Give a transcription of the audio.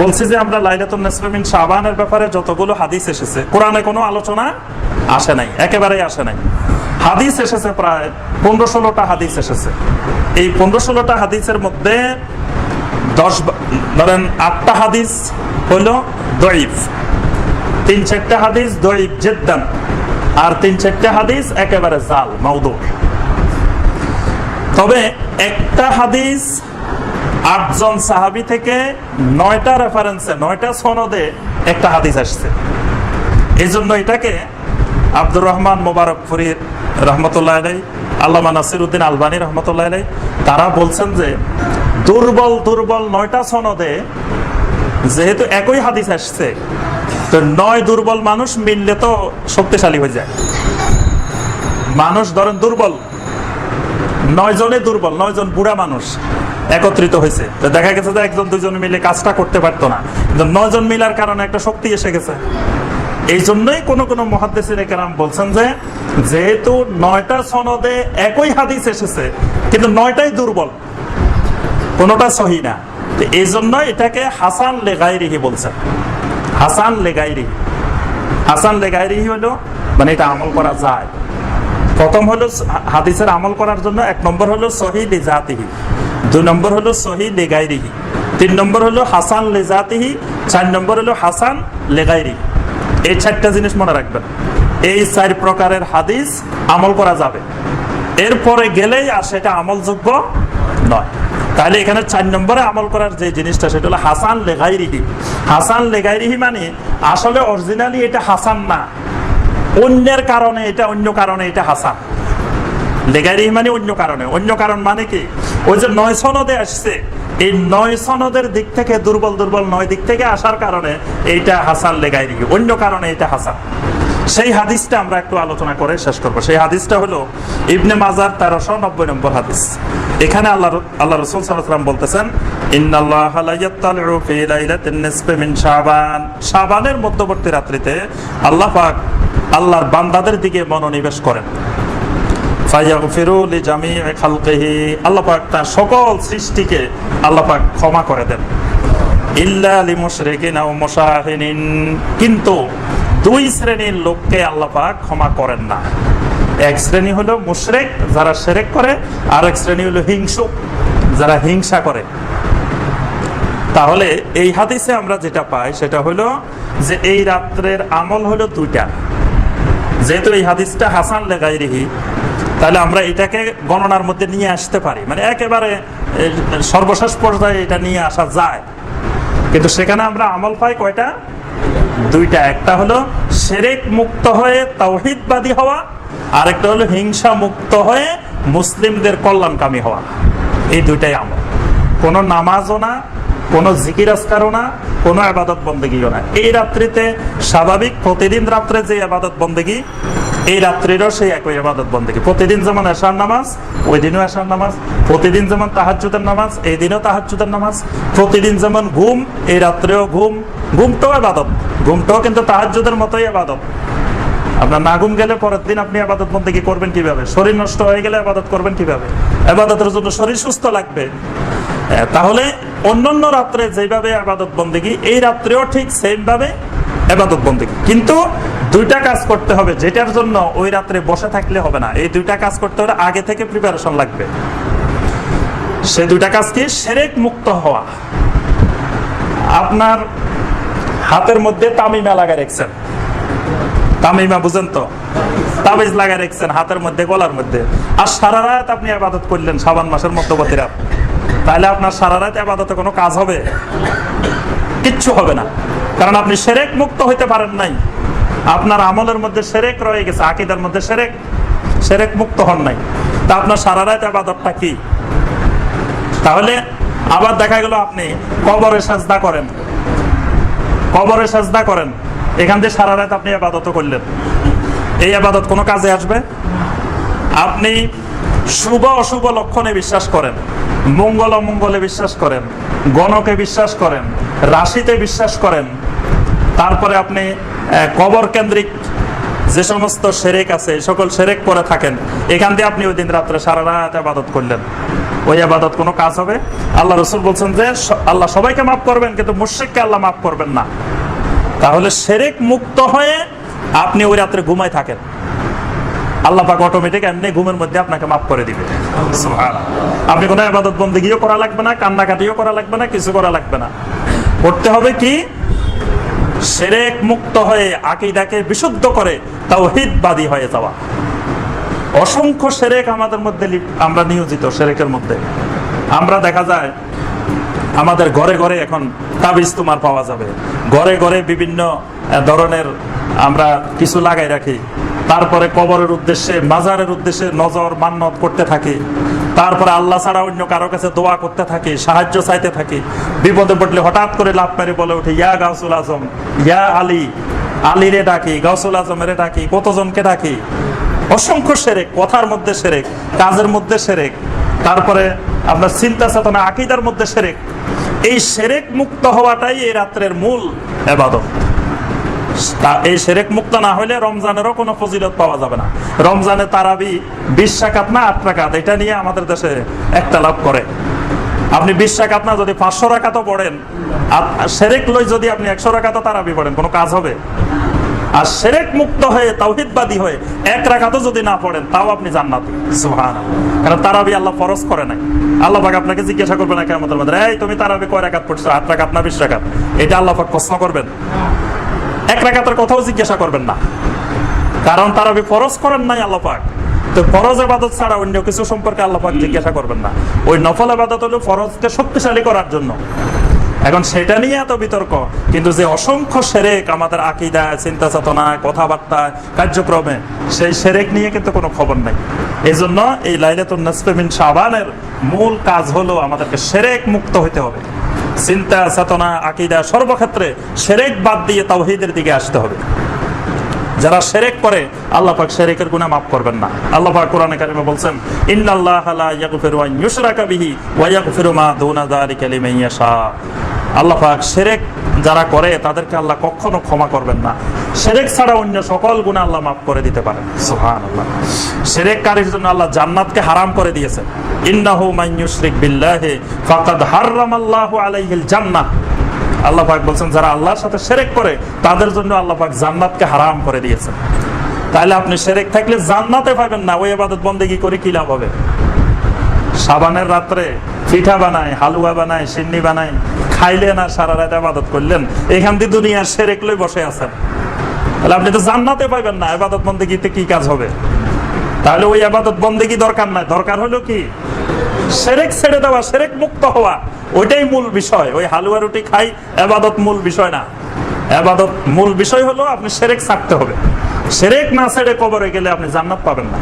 বলছি যে আমরা লাইলাতুন নিসফিন শাবানের ব্যাপারে যতগুলো হাদিস এসেছে, কোরআনে কোনো আলোচনা আসে নাই, একেবারেই আসে নাই। হাদিস এসেছে প্রায় পনেরো ষোলোটা হাদিস এসেছে। এই পনেরো ষোলোটা হাদিসের মধ্যে দশ ধরেন আটটা হাদিস হলো দইফ তিন চারটা হাদিস দইফ জেদ্দান, আর তিন চারটা হাদিস একেবারে জাল, মাউদুর। তবে একটা হাদিস আটজন সাহাবি থেকে নয়টা রেফারেন্সে নয়টা সনদে একটা হাদিস আসছে। এই জন্য এটাকে আব্দুর রহমান মোবারক ফরির রহমতুল্লাহ আলাই আল্লামা নাসির উদ্দিন আলবানী রহমতুল্লাহ আলাই তারা বলছেন যে দুর্বল দুর্বল নয়টা সনদে যেহেতু একই হাদিস আসছে, তো নয় দুর্বল মানুষ মিললে তো শক্তিশালী হয়ে যায়। মানুষ ধরেন দুর্বল নয় জনে দুর্বল নয় জন বুড়া মানুষ। একত্রিত হয়েছে। দেখা গেছে যে একজন দুজন মিলে কাজটা করতে পারতো না। কিন্তু নয় জন মিলার কারণে একটা শক্তি এসে গেছে। এই জন্যই কোন কোন মহাদেশের কেরাম বলছেন যে, যেহেতু নয়টা সনদে একই হাদিস এসেছে, কিন্তু নয়টাই দুর্বল, কোনোটা সহি না। এই জন্য এটাকে হাসান লেগাইরিহি বলছেন। হাসান লেগাইরিহি হাসান লেগাইরিহি হলো মানে এটা আমল করা যায়। প্রথম হলো হাদিসের আমল করার জন্য এক নম্বর হলো সহি লিজাতিহি দুই নম্বর হলো সহি লেগাইরিহি। তিন নম্বর হলো হাসান লেজাতিহি, চার নম্বর হলো হাসান লেগাইরি এই চারটা জিনিস মনে রাখবেন। এই চার প্রকারের হাদিস আমল করা যাবে। এরপরে গেলেই আর সেটা আমলযোগ্য নয়। তাহলে এখানে চার নম্বরে আমল করার যে জিনিসটা, সেটা হলো হাসান লেগাইরিহি। হাসান লেগাইরিহি মানে আসলে অরিজিনালি এটা হাসান না। অন্যের কারণে এটা অন্য কারণে এটা হাসান। লেগারি মানে অন্য কারণে। অন্য কারণ মানে কি? ওই যে নয় সনদে আসছে। এই নয় সনদের দিক থেকে দুর্বল দুর্বল নয় দিক থেকে আসার কারণে এইটা হাসান লেগাইরি অন্য কারণে এটা হাসান। সেই হাদিসটা আমরা একটু আলোচনা করে শেষ করব। সেই হাদিসটা হলো ইবনে মাজার তেরোশো নব্বই নম্বর হাদিস। এখানে আল্লাহ আল্লাহ রসুল সাল্লাম বলতেছেন শাবানের মধ্যবর্তী রাত্রিতে আল্লাহ পাক আল্লাহর বান্দাদের দিকে মনোনিবেশ করেন। ফায়াগফিরু লিজামিই খালকিহি। আল্লাহ পাক তার সকল সৃষ্টিকে আল্লাহ পাক ক্ষমা করে দেন। কিন্তু দুই শ্রেণির লোককে আল্লাহ পাক ক্ষমা করেন না। এক শ্রেণি হলো মুশরেক, যারা শিরক করে, আর এক শ্রেণি হলো হিংসুক, যারা হিংসা করে। তাহলে এই হাদিসে আমরা যেটা পাই, সেটা হলো যে এই রাত্রের আমল হলো দুইটা। যেহেতু এই হাদিসটা হাসান লেগাইরিহি তাহলে আমরা এটাকে গণনার মধ্যে নিয়ে আসতে পারি। মানে একেবারে সর্বশেষ পর্যায়ে এটা নিয়ে আসা যায়। কিন্তু সেখানে আমরা আমল পাই কয়টা? দুইটা। একটা হলো সেরেক মুক্ত হয়ে তাওহিদবাদী হওয়া আর একটা হলো হিংসা মুক্ত হয়ে মুসলিমদের কল্যাণকামী হওয়া। এই দুইটাই আমল। কোনো নামাজও না কোনো জিকির আসকারও না, কোনো আবাদত বন্দেগীও না। এই রাত্রিতে স্বাভাবিক প্রতিদিন রাত্রে যে আবাদত বন্দেগী, এই রাত্রিরও সেই একই আবাদত বন্দেগী। প্রতিদিন যেমন এশার নামাজ, ওই দিনও এশার নামাজ। প্রতিদিন যেমন তাহাজ্জুদের নামাজ, এই দিনও তাহাজ্জুদের নামাজ। প্রতিদিন যেমন ঘুম, এই রাত্রেও ঘুম। ঘুমটাও আবাদত। ঘুমটাও কিন্তু তাহাজ্জুদের মতোই আবাদত। আপনার না ঘুম গেলে পরের দিন আপনি আবাদত বন্দী করবেন কীভাবে? শরীর নষ্ট হয়ে গেলে আবাদত করবেন কীভাবে? আবাদতের জন্য শরীর সুস্থ লাগবে। তাহলে অন্যান্য রাত্রে যেভাবে আবাদত বন্দেগি, এই রাত্রেও ঠিক সেম ভাবে আবাদত বন্দেগি। কিন্তু দুইটা কাজ করতে হবে, যেটার জন্য ওই রাত্রে বসে থাকলে হবে না। এই দুইটা কাজ করতে হলে আগে থেকে প্রিপারেশন লাগবে। সে দুইটা কাজ কি? সেরেক মুক্ত হওয়া। আপনার হাতের মধ্যে তামিমা লাগা রেখেছেন। তামিমা, বুঝেন তো? তাবিজ লাগা রেখেছেন হাতের মধ্যে, গলার মধ্যে। আর সারা রাত আপনি আবাদত করলেন সাবান মাসের মধ্যবর্তী রাত। তাহলে আপনার সারা রাত আবাদতে কোনো কাজ হবে? কিচ্ছু হবে না। কারণ আপনি সেরেক মুক্ত হইতে পারেন নাই। আপনার আমলের মধ্যে সেরেক রয়ে গেছে, আকিদার মধ্যে সেরেক সেরেক মুক্ত হন নাই। তা আপনার সারা রাত আবাদতটা কি? তাহলে আবার দেখা গেল আপনি কবরে সাজদা করেন। কবরে সাজদা করেন। এখান দিয়ে সারা রাত আপনি আবাদত করলেন। এই আবাদত কোনো কাজে আসবে? আপনি শুভ অশুভ লক্ষণে বিশ্বাস করেন, মঙ্গল অমঙ্গলে বিশ্বাস করেন, গণকে বিশ্বাস করেন, রাশিতে বিশ্বাস করেন। তারপরে আপনি কবর কেন্দ্রিক যে সমস্ত সেরেক আছে সকল সেরেক পরে থাকেন, এখান দিয়ে আপনি ওই দিন রাত্রে সারা রাত আবাদত করলেন। ওই আবাদত কোনো কাজ হবে? আল্লাহ রসুল বলছেন যে আল্লাহ সবাইকে মাফ করবেন, কিন্তু মুর্শিককে আল্লাহ মাফ করবেন না। তাহলে সেরেক মুক্ত হয়ে আপনি ওই রাত্রে ঘুমায় থাকেন। আল্লাহ পাক অটোমেটিক এমনি ঘুমের মধ্যে আপনাকে মাফ করে দিবে। আপনি কোনো আবাদত বন্দিগিও করা লাগবে না, কান্নাকাটিও করা লাগবে না, কিছু করা লাগবে না। করতে হবে কি? সেরেক মুক্ত হয়ে আকিদাকে বিশুদ্ধ করে তাওহীদবাদী হয়ে যাওয়া। অসংখ্য সেরেক আমাদের মধ্যে আমরা নিয়োজিত সেরেকের মধ্যে। আমরা দেখা যায়, আমাদের ঘরে ঘরে এখন তাবিজ তোমার পাওয়া যাবে। ঘরে ঘরে বিভিন্ন ধরনের আমরা কিছু লাগাই রাখি। তারপরে কবরের উদ্দেশ্যে মাজারের উদ্দেশ্যে নজর মান্নত করতে থাকি। তারপরে আল্লাহ ছাড়া অন্য কারও কাছে দোয়া করতে থাকি, সাহায্য চাইতে থাকি। বিপদে পড়লে হঠাৎ করে লাভ মেরে বলে উঠে, ইয়া গাউসুল আজম, ইয়া আলী, আলীরে ডাকি, গাউসুল আজমের ডাকি, কতজনকে ডাকি? অসংখ্য সেরেক, কথার মধ্যে সেরেক, কাজের মধ্যে সেরেক, তারপরে আপনার চিন্তা চেতনা, আকিদার মধ্যে সেরেক। এই সেরেক মুক্ত হওয়াটাই এই রাত্রের মূল এবাদত। এই সেরেক মুক্ত না রমজানেরও কোনো ফজিলত পাওয়া যাবে না। রমজানে তারাবি বিশ টাকাত না আট টাকাত এটা নিয়ে আমাদের দেশে একটা লাভ করে। আপনি বিশ টাকাত না যদি পাঁচশো পড়েন, আর সেরেক লই যদি আপনি একশো তারাবি পড়েন, কোনো কাজ হবে? আর সেরেক মুক্ত হয়ে তাওহিদবাদী হয়ে এক যদি না পড়েন, তাও আপনি সুহান কারণ তারাবি আল্লাহ ফরজ করে নাই। আল্লাহ পাক আপনাকে জিজ্ঞাসা করবে না কেমন মধ্যে, এই, তুমি তারাবি কয় রাখাত পড়ছো? আট রাখাত না বিশ রাখাত এটা আল্লাহ পাক প্রশ্ন করবেন। এক রাখাতের কথাও জিজ্ঞাসা করবেন না। কারণ তারাবি ফরজ করেন নাই আল্লাপাক তো ফরজ আবাদত ছাড়া অন্য কিছু সম্পর্কে আল্লাহ পাক জিজ্ঞাসা করবেন না। ওই নফল আবাদত হলো ফরজকে শক্তিশালী করার জন্য। এখন সেটা নিয়ে এত বিতর্ক, কিন্তু যে অসংখ্য সেরেক আমাদের আকিদায় চিন্তা চেতনায় কথাবার্তায়, কার্যক্রমে, সেই সেরেক নিয়ে কিন্তু কোনো খবর নাই। এই জন্য এই লাইলাতুন নাসফেমিন শাবানের মূল কাজ হলো আমাদেরকে সেরেক মুক্ত হতে হবে। চিন্তা, চেতনা, আকিদা সর্বক্ষেত্রে সেরেক বাদ দিয়ে তাওহিদের দিকে আসতে হবে। যারা সেরেক করে, আল্লাহ পাক সেরেকের গুণা মাফ করবেন না। আল্লাহ পাক কোরআনে কারিমে বলছেন, ইন্নাল্লাহ লা ইয়াগফিরু আন ইউশরাকা বিহি ওয়া ইয়াগফিরু মা দুনা যালিকা লিমান ইয়াশা। আল্লাহ সেরেক যারা করে, তাদেরকে আল্লাহ কখনো ক্ষমা করবেন না। সেরেক ছাড়া অন্য সকল গুনাহ আল্লাহ মাফ করে দিতে পারেন। সুবহানাল্লাহ। সেরেককারীর জন্য আল্লাহ জান্নাতকে হারাম করে ইন্নাহু ফাকাদ আলাইহিল আল্লাহ পাক বলছেন, যারা আল্লাহর সাথে সেরেক করে, তাদের জন্য আল্লাহ পাক জান্নাতকে হারাম করে দিয়েছেন। তাহলে আপনি সেরেক থাকলে জান্নাতে পাবেন না, ওই আবাদত বন্দেগি করে কি লাভ হবে? সাবানের রাত্রে পিঠা বানায়, হালুয়া বানায়, সিন্নি বানায় খাইলে না সারা রাত আবাদত করলেন। এখান দিয়ে দুনিয়ার সেরেক লই বসে আছেন। তাহলে আপনি তো জান্নাতে পাবেন না আবাদত বন্দেগিতে কি কাজ হবে? তাহলে ওই আবাদত বন্দেগি দরকার নাই। দরকার হলো কি? সেরেক ছেড়ে দেওয়া, সেরেক মুক্ত হওয়া, ওইটাই মূল বিষয়। ওই হালুয়া রুটি খাই, আবাদত মূল বিষয় না। আবাদত মূল বিষয় হলো আপনি সেরেক ছাড়তে হবে। সেরেক না ছেড়ে কবরে গেলে আপনি জান্নাত পাবেন না।